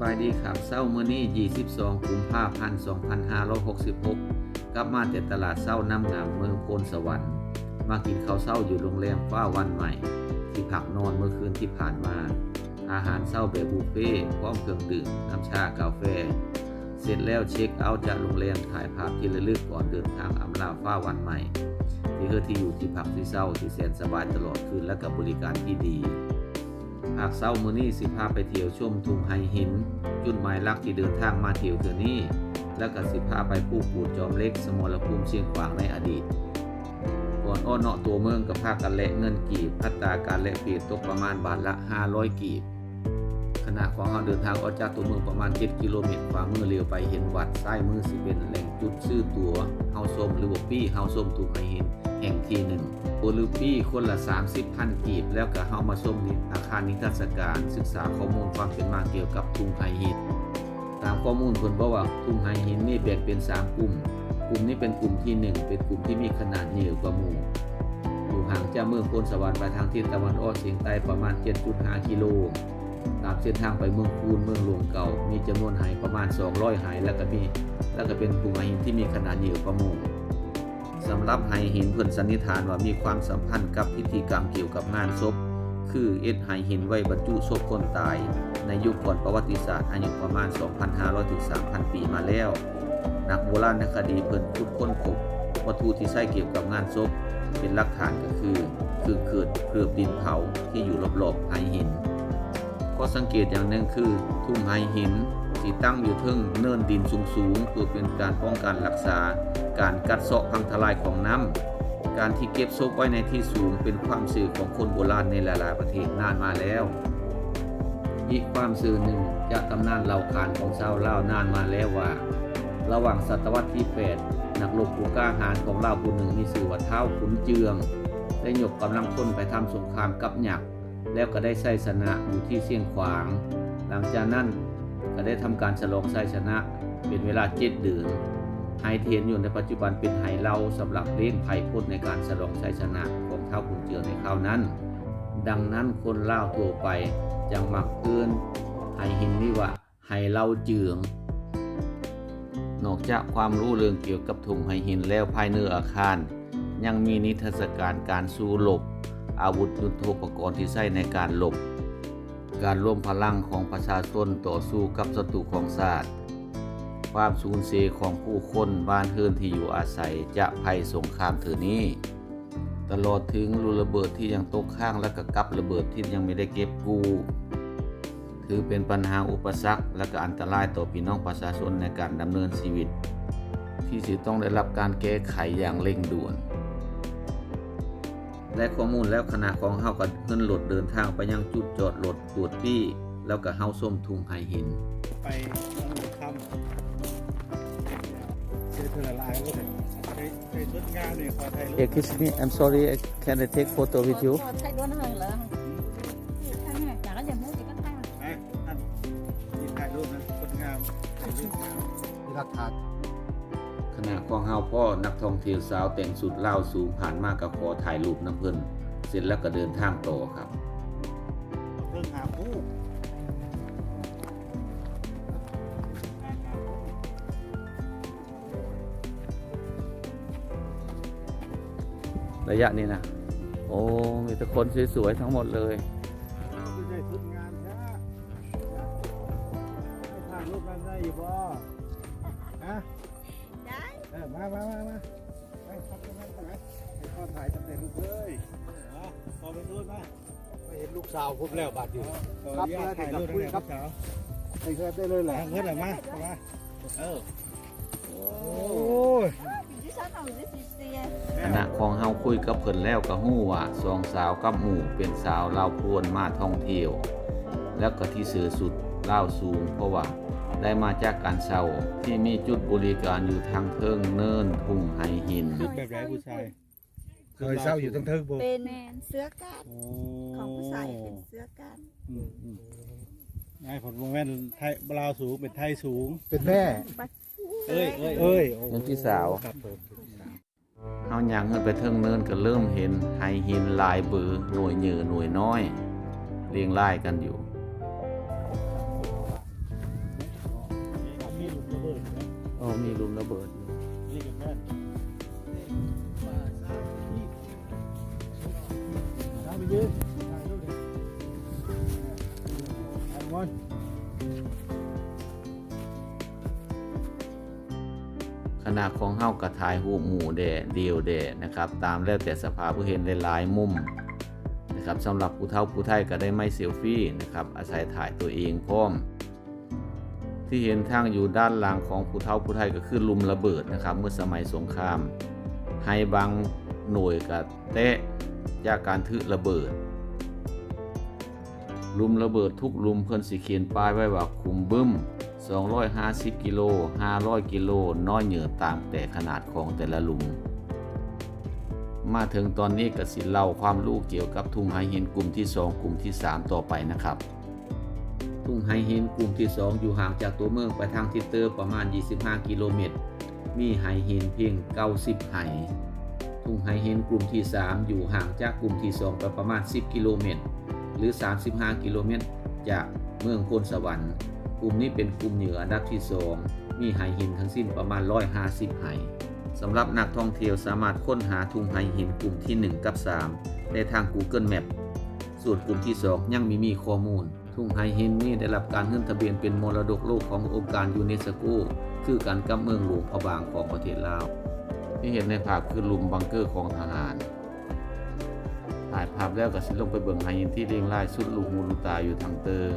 บายดีครับเศร้ามื้อนี้ 22กุมภาพันธ์2566 กลับมาแต่ตลาดเศร้าน้ำงามเมืองโพนสวรรค์ มากินข้าวเศร้าอยู่โรงแรมฟ้าวันใหม่ ที่พักนอนเมื่อคืนที่ผ่านมา อาหารเศร้าแบบบุฟเฟ่ต์พร้อมเครื่องดื่ม น้ำชากาแฟ เสร็จแล้วเช็คเอาท์จากโรงแรมถ่ายภาพที่ระลึกก่อนเดินทางอำลาฟ้าวันใหม่ที่คือที่อยู่ที่พักที่เศร้าที่แสนสบายตลอดคืนและกับบริการที่ดี หากเศร้ามือนี้สิพาไปเที่ยวชมทุ่งไฮหิน จุดหมายหลักที่เดินทางมาเที่ยวเทื่อนี้ แล้วก็สิพาไปผู้ปูดจอมเล็ก สมรภูมิเชียงขวางในอดีต ก่อนอ้อเนาะตัวเมืองกับภาคกันแลกเงินกีบอัตราการแลกเปลี่ยนตกประมาณบาทละ 500 กีบขณะของเราเดินทางออกจากตัวเมืองประมาณ 7 กิโลเมตรขวามือเลี้ยวไปเห็นวัดซ้มือสิเป็นแหล่งจุดซื้อตั๋วเฮาส้มหรือว่าปี้เฮาส้มถูกไฮห็น แห่งที่หนึ่งโอลูปี้คนละ 30พันกีบ แล้วก็เฮามาส้มนิอาคารนิทรรศการ ศึกษาข้อมูลความเป็นมาเกี่ยวกับทุ่งไฮหินตามข้อมูลเพิ่นบอกว่าทุ่งไฮหินนี่แบ่งเป็น 3 กลุ่ม กลุ่มนี้เป็นกลุ่มที่ 1 เป็นกลุ่มที่มีขนาดใหญ่กว่าหมู่อยู่ห่างจากเมืองโพนสวรรค์ไปทางทิศตะวันออกเฉียงใต้ประมาณ 7.5 กิโลตามเส้นทางไปเมืองคูนเมืองหลวงเก่า มีจำนวนไหประมาณ 200ไหแล้วก็มี แล้วก็เป็นกลุ่มไหหินที่มีขนาดใหญ่กว่าหมู่ สำหรับไหหินเพิ่นสันนิษฐานว่ามีความสัมพันธ์กับพิธีกรรมเกี่ยวกับงานศพ คือเอ็ดไหหินไว้บรรจุศพคนตาย ในยุคก่อนประวัติศาสตร์อายุประมาณ 2,500 ถึง 3,000 ปีมาแล้ว นักโบราณคดีเพิ่นขุดค้นพบวัตถุที่ใช้เกี่ยวกับงานศพ เป็นหลักฐานก็คือ คือเกิดเคลือบดินเผาที่อยู่รอบๆไหหินข้อสังเกตอย่างหนึ่งคือทุ่งไหหิน ที่ตั้งอยู่เทึงเนินดินสูงๆเพื่อเป็นการป้องกันรักษา การกัดเซาะพังทลายของน้ำการที่เก็บศพไว้ในที่สูงเป็นความสื่อของคนโบราณในหลาย ๆ ประเทศนานมาแล้ว อีกความสื่อหนึ่งจากตำนานเล่าขานของชาวลาวนานมาแล้วว่า ระหว่างศตวรรษที่ 8 นักรบผู้กล้าหาญของลาวผู้หนึ่งมีชื่อว่าเท้าขุนเจืองได้ยกกำลังพลไปทำสงครามกับหยัก แล้วก็ได้ชัยชนะอยู่ที่เชียงขวาง หลังจากนั้น ก็ได้ทำการฉลองชัยชนะ เป็นเวลาเจ็ดเดือนไฮเทียนอยู่ในปัจจุบันเป็นไฮเล่าสำหรับเล่นไพ่พจน์ในการฉลองชัยชนะของเท้าขุนเจืองในคราวนั้น ดังนั้นคนเล่าทั่วไปจึงมักเอื้นไฮหินนี่ว่าไฮเล่าเจือง นอกจากความรู้เรื่องเกี่ยวกับถุงไหหินแล้วภายในอาคาร ยังมีนิทรรศการการสู้รบอาวุธยุทโธปกรณ์ที่ใช้ในการรบ การร่วมพลังของประชาชนต่อสู้กับศัตรูของศาสตร์ความสูญเสียของผู้คนบ้านเฮือนที่อยู่อาศัยจะภัยสงครามเถือนี้ ตลอดถึงรูระเบิดที่ยังตกข้างและก็กับระเบิดที่ยังไม่ได้เก็บกู้ถือเป็นปัญหาอุปสรรคและก็อันตรายต่อพี่น้องประชาชนในการดำเนินชีวิต ที่สิต้องได้รับการแก้ไขอย่างเร่งด่วน และข้อมูลแล้วคณะของเฮาก็ขึ้นรถเดินทางไปยังจุดจอดรถตรวจปี้แล้วก็เฮาส้มทุงไฮหินไปน้องหมูคำเจอเธอละลายก็เลยไปไปชุดงานเนี่ยขอไทยรูป Excuse me I'm sorry can I take photo with you thay đốn hơi là thay ขณะของเฮาพ่อนักท่องเที่ยวสาวแต่งสุดลาวสูงผ่านมากับขอถ่ายรูปน้ำเพิ่นเสร็จแล้วก็เดินทางต่อครับเรื่องหาผู้ระยะนี้นะ โอ้ มีแต่คนสวยๆทั้งหมดเลย ลูกสาวผมแล้วบาดนี้ครับเพื่อนถ่ายรูปได้เลยครับสาวไอ้เพื่อนได้เลยแหละเพื่อนหน่อยมาเอามาเออโอ้โอ้ย chứ sao không chứ gì gì ขณะของเฮาคุยกับเพิ่นแล้วก็ฮู้ว่าสองสาวกับหมู่เป็นสาวลาวพวนมาท่องเที่ยว แล้วก็ที่สื่อสุดลาวสูง เพราะว่าได้มาจากการเช่าที่มีจุดบริการอยู่ทางเทิงเนินทุ่งไหหินชุดแบบไหนผู้ชาย เคยเศร้าอยู่ทั้งเทิงบ่ bên sữa cát โอ้ของผู้ชายเป็นเสื้อกันอืมอืมไอ้ผลโมเมนต์ไทยลาวสูงเป็นไทยสูง เป็นแม่ เอ้ยเอ้ยเอ้ยเป็นพี่สาวครับผมเฮาย่างขึ้นไปเทิงเนินก็เริ่มเห็นไหหินหลายเบือหน่วยเหยือหน่วยน้อย เรียงรายกันอยู่ ถ่ายงอนขนาดของเฮากระทายหูหมู่แดเดียวแดนะครับ ตามแล้วแต่สภาผู้เห็นหลายๆมุมนะครับสำหรับผู้เฒ่าผู้ไทยก็ได้ไม่เซลฟี่นะครับ อาศัยถ่ายตัวเองพร้อม ที่เห็นทางอยู่ด้านหลังของผู้เฒ่าผู้ไทยก็คือลุมระเบิดนะครับ เมื่อสมัยสงคราม ให้บางหน่วยกับเตะจากการถือระเบิด ลุมระเบิดทุกลุมเพิ่นสิเขียนป้ายไว้ว่าคุมบึ้ม 250 กิโล 500 กิโล น้อยเหนือตามแต่ขนาดของแต่ละลุม มาถึงตอนนี้กสิเล่าความรู้เกี่ยวกับทุ่งไฮหินกลุ่มที่ 2 กลุ่มที่ 3 ต่อไปนะครับ ทุ่งไฮหินกลุ่มที่ 2 อยู่ห่างจากตัวเมืองไปทางทิศเตอร์ประมาณ 25 กิโลเมตร มีไฮหินเพียง 90 ไฮทุ่งไฮหินกลุ่มที่ 3 อยู่ห่างจากกลุ่มที่ 2 ไปประมาณ 10 กิโลเมตร หรือ 35 กิโลเมตร จากเมืองโพนสวรรค์กลุ่มนี้เป็นกลุ่มเหนืออันดับที่ 2 มีไหหินทั้งสิ้นประมาณ 150ไหสำหรับนักท่องเที่ยวสามารถค้นหาทุ่งไหหินกลุ่มที่ 1 กับ 3 ในทาง Google Map ส่วนกลุ่มที่ 2 ยังมีมีข้อมูล ทุ่งไหหินนี้ได้รับการขึ้นทะเบียนเป็นมรดกโลกขององค์การยูเนสโกคือการกับเมืองหลวงพะบางของประเทศลาวที่เห็นในภาพคือลุมบังเกอร์ของทหาร ถ่ายภาพแล้วก็สิลงไปเบิ่งไหหินที่เรียงรายสุดลูกหูลูตาอยู่ทางเตอร์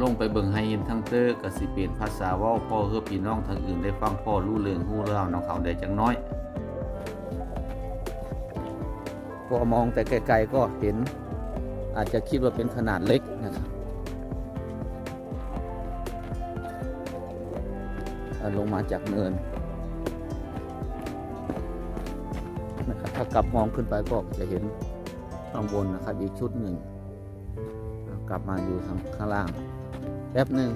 ลงไปเบิ่งไฮยินทั้งเตอร์ก็สิเป็นภาษาว้าพ่อเฮือพี่น้องทางอื่นได้ฟังพ่อรู้เรื่องฮู้เรื่องน้องเขาได้จังน้อยพอมองแต่ไกลๆก็เห็น อาจจะคิดว่าเป็นขนาดเล็กนะครับลงมาจากเนิน ถ้ากลับมองขึ้นไปก็จะเห็นข้างบนนะครับอีกชุดหนึ่ง กลับมาอยู่ทางข้างล่างแป๊บหนึ่ง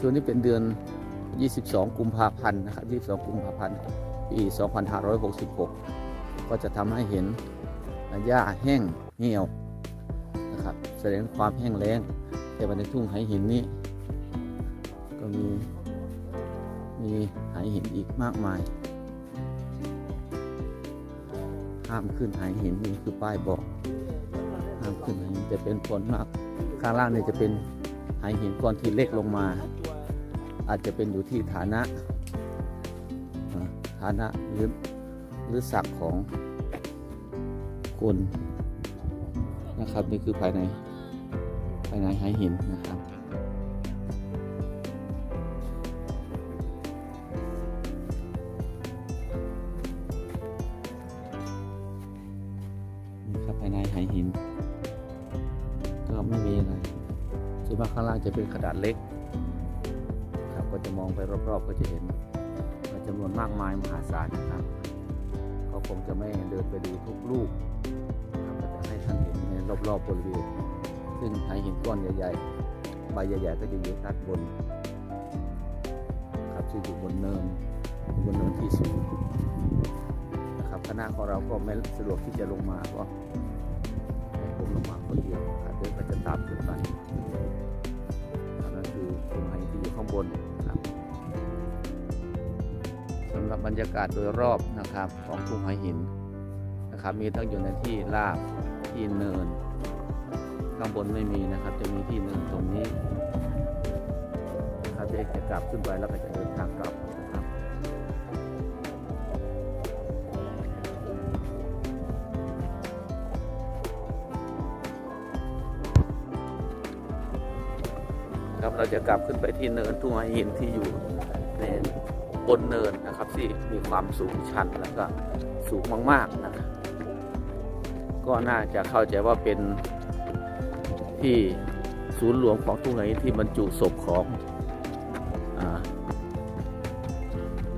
ช่วงนี้เป็นเดือน 22 กุมภาพันธ์นะครับ 22 กุมภาพันธ์ ปี 2566 ก็จะทำให้เห็นหญ้าแห้งเหี่ยวนะครับ แสดงความแห้งแล้ง แต่ว่าในทุ่งไหหินนี้ ก็มีมีไหหินอีกมากมายห้ามขึ้นหายหินนี่คือป้ายบอกห้ามขึ้นหายหินจะเป็นผลมากข้างล่างเนี่ยจะเป็นหายหินก้อนที่เล็กลงมา อาจจะเป็นอยู่ที่ฐานะฐานะหรือหรือศักดิ์ของคนนะครับนี่คือภายใน ภายในหายหินนะครับนี่ครับภายในไหหิน ก็ไม่มีอะไรส่วนมากข้างล่างจะเป็นขนาดเล็กครับก็จะมองไปรอบๆก็จะเห็นจำนวนมากมายมหาศาลนะครับเขาคงจะไม่เดินไปดูทุกลูกนะครับจะให้ท่านเห็นในรอบๆบริเวณ ซึ่งไหหินก้อนใหญ่ๆ ใบใหญ่ๆ ก็จะอยู่ด้านบน ครับซึ่งอยู่บนเนินบนเนินที่สูงนะครับคณะของเราก็ไม่สะดวกที่จะลงมาเพราะให้ผมลงมาคนเดียวครับเดี๋ยวก็จะตามขึ้นไปนนั้นคือคุณไฮที่อยู่ข้างบนครับสำหรับบรรยากาศโดยรอบนะครับของทุ่งไหหินนะครับมีทั้งอยู่ในที่ราบที่เนิน ข้างบนไม่มีนะครับ จะมีที่เนินตรงนี้นะครับเด็กจะกลับขึ้นไปแล้วก็จะเดินทางกลับนะครับครับเราจะกลับขึ้นไปที่เนินทุ่งไฮหินที่อยู่ในบนเนินนะครับที่มีความสูงชันแล้วก็สูงมากๆนะครับก็น่าจะเข้าใจว่าเป็น ที่ศูนย์หลวงของทุ่งไหนที่บรรจุศพของอ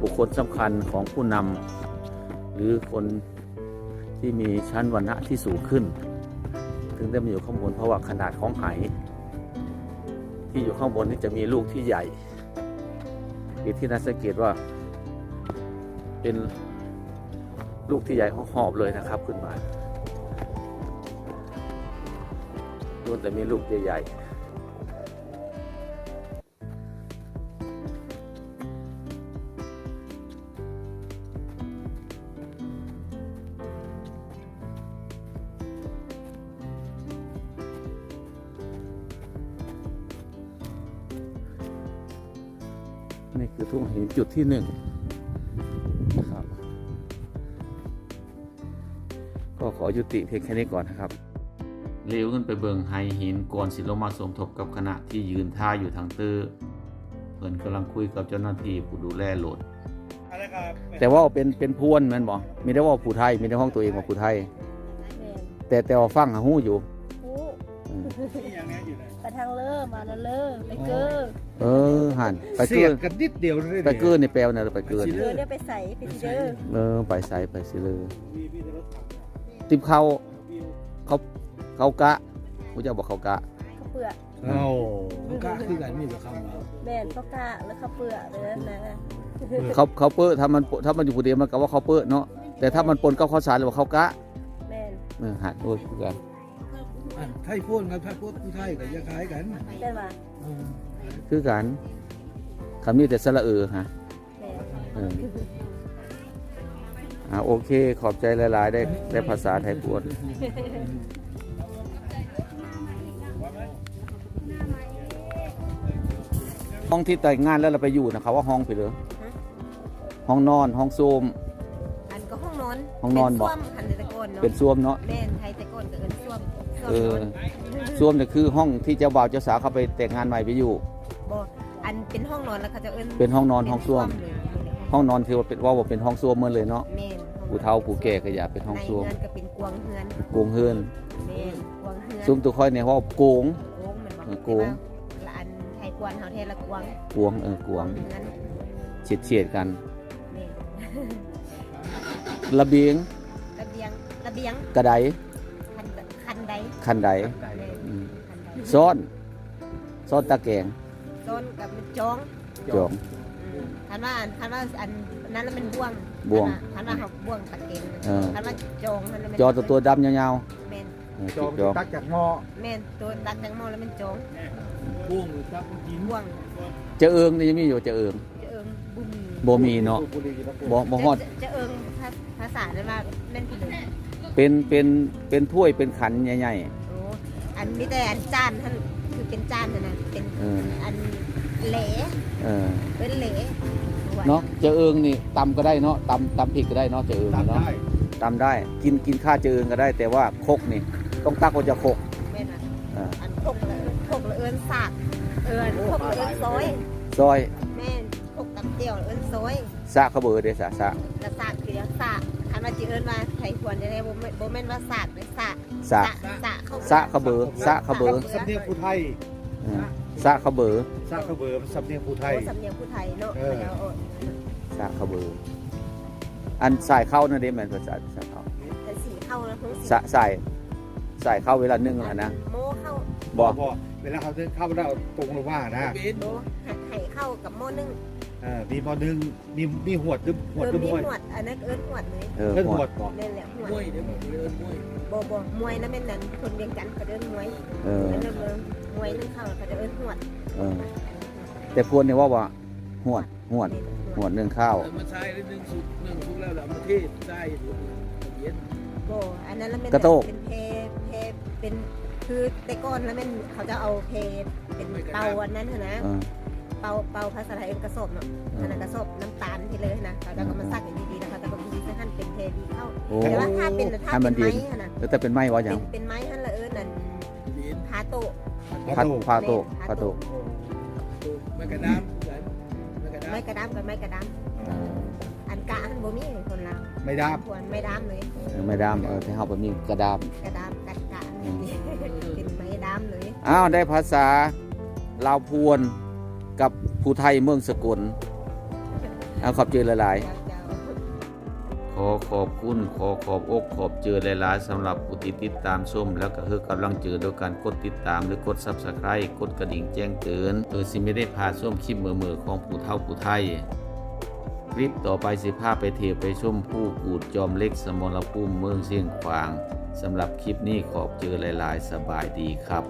บุคคลสำคัญของผู้นำหรือคนที่มีชั้นวรรณะที่สูงขึ้น ถึงได้มาอยู่ข้างบนเพราะว่าขนาดของไหที่อยู่ข้างบนนี่จะมีลูกที่ใหญ่อีกที่น่าสังเกตว่า เป็นลูกที่ใหญ่หอบเลยนะครับขึ้นมา นู่นแต่มีลูกใหญ่นี่คือทุ่งหินจุดที่หนึ่งนะครับ ก็ขอยุติเพียงแค่นี้ก่อนนะครับ เลี้ยวขึ้นไปเบิงไฮหินก่อนสิลงมาสมทบกับคณะที่ยืนท่าอยู่ทางตื้อเพิ่นกำลังคุยกับเจ้าหน้าที่ผู้ดูแลโหลดอะไรครับแต่ว่าเป็นเป็นพวนแมันบ่มีได้ว่าผู้ไทยมีได้ห้องตัวเองว่าผู้ไทย แม่นแต่แต่ว่าฟังหาฮู้อยู่โอ้อืมที่อย่างเนี้ยอยู่ไหนไปทางเลอมาแล้วเลอไปเกอเออหันไปเสีเกิยนดกันนิดเดียวเลยไปเกินในแปลว่าน่ะไปเกินเกอเนี่ยไปใส่ไปทีเด้อเออไปใส่ไปสิเลยมีพี่จะรถถังเนี่ยติบเขาวิวเขา เขากะผู้เจ้าบอกเขากะข้าวเปลือกโอ้มันกล้าคือกันนี่กับคำเราแม่นข้าวกะแล้วข้าวเปลือกเลยนะเขาเขาเปิ้ลถ้ามันถ้ามันอยู่ผู้เดียวมันก็ว่าเขาเปิ้ลเนาะแต่ถ้ามันปนกับข้าวสารหรือว่าเขากะแม่นเออหันโอ้ยคือกันอะไทยพูดกับไทยพูดผู้ไทยก็ยังคล้ายกันได้ป่ะอืมคือกันคำนี้แต่สระเออฮะแม่นเอออ่าโอเคขอบใจหลาย ๆ ได้ได้ภาษาไทยปวด ห้องที่แต่งงานแล้วเราไปอยู่นะครับว่าห้องไปเลยห้องนอนห้องโซมอันก็ห้องนอนห้องนอนบ่เป็นส้วมหันแต่ก่อนเนาะเป็นซ่วมเนาะแม่นไทยแต่ก่อนก็เอิ้นส้วมส้วมเอนออนซ่วมเนี่ยคือห้องที่เจ้าบ่าวเจ้าสาวเขาไปแต่งงานใหม่ไปอยู่บ่อันเป็นห้องนอนแล้วเขาจะเอิ้นเป็นห้องนอนห้องส้วมเลยห้องนอนคือว่าเป็นว่าว่าเป็นห้องซ่วมเหมือนเลยเนาะแม่นผู้เฒ่าผู้แก่ก็อยากเป็นห้องในซ่วมเฮือนก็เป็นกวางเฮือนโกงเฮือนแม่นกวางเฮือนซุ้มตัวค่อยในห้องโกงโกงมันบอกเออโกงละอันไทย กวนเฮาแท้ละกวางกวงเออกวงเฮือนเฉียดเฉียดๆกันแม่นระเบียงระเบียงระเบียงกระไดคันคันใดคันไดแม่นอืมคันใดซ้อนซ้อนตะแกรงโซนกับมันจองจองอืมคันว่าคันว่าอันนั้นแล้วมันบ่วงบ่วงคันว่าเขาบ่วงตะเกงเออ คันว่าจองมันแล้วมันจอตัวตัวดำยาวแม่นๆเออจองจองตักจากหม้อแม่นตัวตักแตงโมแล้วมันจอง พ่วงหรือตักกินบ่วงจะเอิงนี่ยังมีอยู่จะเอิงจะเอิงบุ้มบ่มีเนาะบ่บ่ฮอดจะเอิงภาษาได้ว่าแม่นเป็นเป็นเป็นถ้วยเป็นขันใหญ่โอ้อันมีแต่อันจานท่านคือเป็นจานนะเป็นอันเหลเออเป็นเหลเนาะจะเอิงนี่ตำก็ได้เนาะตำตำพริกก็ได้เนาะจะเอิงเนาะตำได้กินกินข้าวเจะเอิงก็ได้ แต่ว่าคกนี่ต้องตักว่าจะคก อออันพกละพกละเอินสากเอินพกละเอินซอยซอยแม่นพกตับเตี้ยวละเอินซอยสะเขาเบอร์เด้สะสะละสากคือยังสากคันว่าจิเอินว่าไทยควรจะได้บ่แม่นบ่แม่นว่าสากเลยสากสะสากเข้าสะเขาเบอร์สะเขาเบอร์สำเนียงผู้ไทยเออสะเขาเบอร์ซากเขาเบอร์สำเนียงผู้ไทยโอ้สำเนียงผู้ไทยเนาะเออแล้วเอาสะเขาเบอร์อันสายเข้านั่นเด้แม่นภาษาสายเข้าแต่สีเข้าแล้วทั้งสีสะสาย สายเข้าเวลานึ่งอะนะโมเข้าบอกบอกเวลาเขาจะเข้ามาได้เอาตรงลงว่านะโมไห่เข้ากับโมนึ่งเออมีพอหนึ่งมีมีหวดดึบหวดเออดึบมีห้วยหวดอันนั้นเอิ้นหวดเลยเออเพิ่นหมหวดดบอกนั่นแหละหวดบ่บ่มวยนะแม่นนั่นคนเวียงจันทน์เขาเอิ้นมวยเออนั่นเอิ้นมวยนึงเข้าเขาจะเอิ้นหวดเออแต่พวนเนี่ยว่าว่าหวดหวดหวดนึ่งข้าวมาใช้ได้หนึ่งสุกหนึ่งสุกแล้วแหละประเทศใต้เย็นบ่อันนั้นแล้วแม่นกระโตกเป็นเพ เพเป็นคือแต่ก่อนแล้วแม่นเขาจะเอาเพเป็นเตาอันนั้นน่ะนะเออเปาเปาภาษาไทยเอิ้นกระสอบเนาะอันนั้นกระสอบน้ำตาลที่เลยนะเขาจะก็มาซักอย่างดีๆนะคะแต่ก็ดีจะหั่นเป็นเทดีเข้าโอ้แต่ว่าถ้าเป็นถ้าให้มัเป็นนดีไม้หั่นน่ะแล้วแต่เป็นไม้วะอเป็ย่างนเป็นไม้หั่นละเอิ้นนั่นเย็นพาโตะพัดพาโตะพาโตะไม่กระด้างไม่กระด้างไม้กระดามกับไม้กระดามเอออันกะอันบ่มีคนลาวไม่ได้ควรไม้ดามเลยเออไม่ดามเออที่เฮาบ่มีกระดามกระด อ้าวได้ภาษาลาวพวนกับผู้ไทยเมืองสกลเอาขอบเจอหลายๆเจ้าเจ้าขอขอบคุณขอขอบอกขอบเจอหลายๆสำหรับผู้ที่ติดตามชมแล้วก็คือกำลังเจอโดยการกดติดตามหรือกด Subscribe กดกระดิ่งแจ้งเตือนเพื่อสิไม่ได้พลาดชมคลิปเมื่อๆของผู้เฒ่าผู้ไทยคลิปต่อไปสิภาพไปเที่ยวไปชมผู้กูดจอมเล็กสมรภูมิเมืองเชียงขวางสำหรับคลิปนี้ขอบเจอหลาย ๆ สบายดีครับ